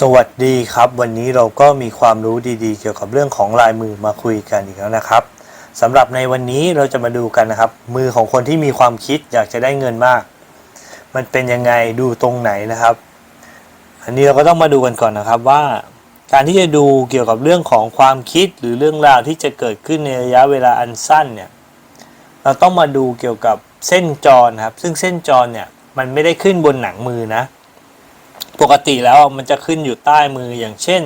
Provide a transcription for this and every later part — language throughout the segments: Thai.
สวัสดีครับ วันนี้เราก็มีความรู้ดีๆ เกี่ยวกับเรื่องของลายมือมาคุยกันอีกแล้วนะครับสำหรับในวันนี้เราจะมาดูกันนะครับ มือของคนที่มีความคิดอยากจะได้เงินมาก มันเป็นยังไงดูตรงไหนนะครับ อันนี้เราก็ต้องมาดูกันก่อนนะครับว่า การที่จะดูเกี่ยวกับเรื่องของความคิดหรือเรื่องราวที่จะเกิดขึ้นในระยะเวลาอันสั้นเนี่ยเราต้องมาดูเกี่ยวกับเส้นจรครับ ซึ่งเส้นจรเนี่ยมันไม่ได้ขึ้นบนหนังมือนะ ปกติแล้วมันจะขึ้นอยู่ใต้มืออย่างเช่น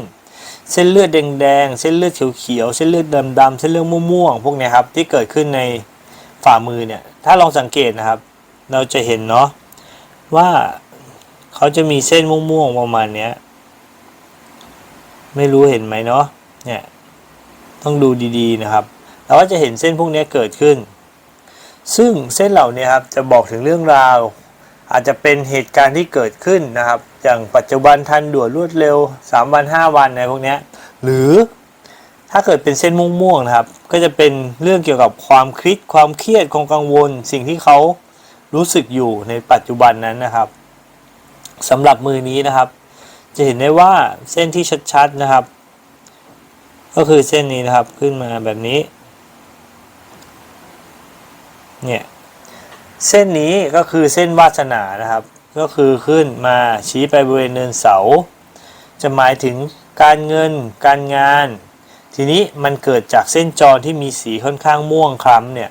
เส้นเลือดแดงๆเส้นเลือดเขียวๆเส้นเลือดดำๆเส้นเลือดม่วงๆพวกนี้ครับที่เกิดขึ้นในฝ่ามือเนี่ย ถ้าลองสังเกตนะครับ เราจะเห็นเนาะว่าเขาจะมีเส้นม่วงๆประมาณเนี้ยไม่รู้เห็นไหมเนาะเนี่ยต้องดูดีๆนะครับเราก็จะเห็นเส้นพวกนี้เกิดขึ้น ซึ่งเส้นเหล่านี้ครับจะบอกถึงเรื่องราว อาจจะเป็นเหตุการณ์ที่เกิดขึ้นนะครับ อย่างปัจจุบันทันด่วนรวดเร็ว 3 วัน 5 วันอะไรพวกนี้หรือถ้าเกิดเป็นเส้นม่วงๆนะครับ ก็จะเป็นเรื่องเกี่ยวกับความคิดความเครียดความกังวล สิ่งที่เขารู้สึกอยู่ในปัจจุบันนั้นนะครับสำหรับมือนี้นะครับ จะเห็นได้ว่าเส้นที่ชัดๆนะครับ ก็คือเส้นนี้นะครับขึ้นมาแบบนี้ เนี่ย เส้นนี้ก็คือเส้นวาสนานะครับ ก็คือขึ้นมาชี้ไปบริเวณเนินเสา จะหมายถึงการเงิน การงาน ทีนี้มันเกิดจากเส้นจรที่มีสีค่อนข้างม่วงคล้ำเนี่ย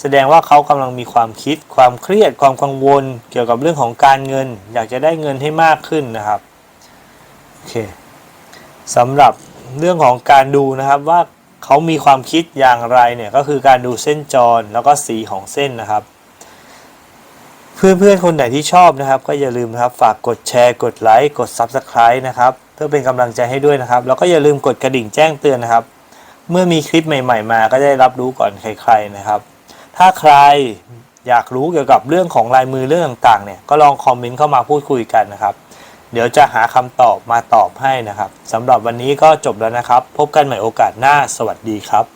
แสดงว่าเขากำลังมีความคิด ความเครียด ความกังวล เกี่ยวกับเรื่องของการเงิน อยากจะได้เงินให้มากขึ้นนะครับโอเคสำหรับเรื่องของการดูนะครับว่าเขามีความคิดอย่างไรเนี่ยก็คือการดูเส้นจรแล้วก็สีของเส้นนะครับ เพื่อนๆคนไหนที่ชอบนะครับ ก็อย่าลืมนะครับฝากกดแชร์ กดไลค์กด Subscribe นะครับเพื่อเป็นกำลังใจให้ด้วยนะครับ แล้วก็อย่าลืมกดกระดิ่งแจ้งเตือนนะครับ เมื่อมีคลิปใหม่ ๆ มาก็จะได้รับรู้ก่อนใคร ๆนะครับ ถ้าใครอยากรู้เกี่ยวกับเรื่องของลายมือเรื่องต่างๆเนี่ยก็ลองคอมเมนต์เข้ามาพูดคุยกันนะครับ เดี๋ยวจะหาคำตอบมาตอบให้นะครับสำหรับวันนี้ก็จบแล้วนะครับ พบกันใหม่โอกาสหน้า สวัสดีครับ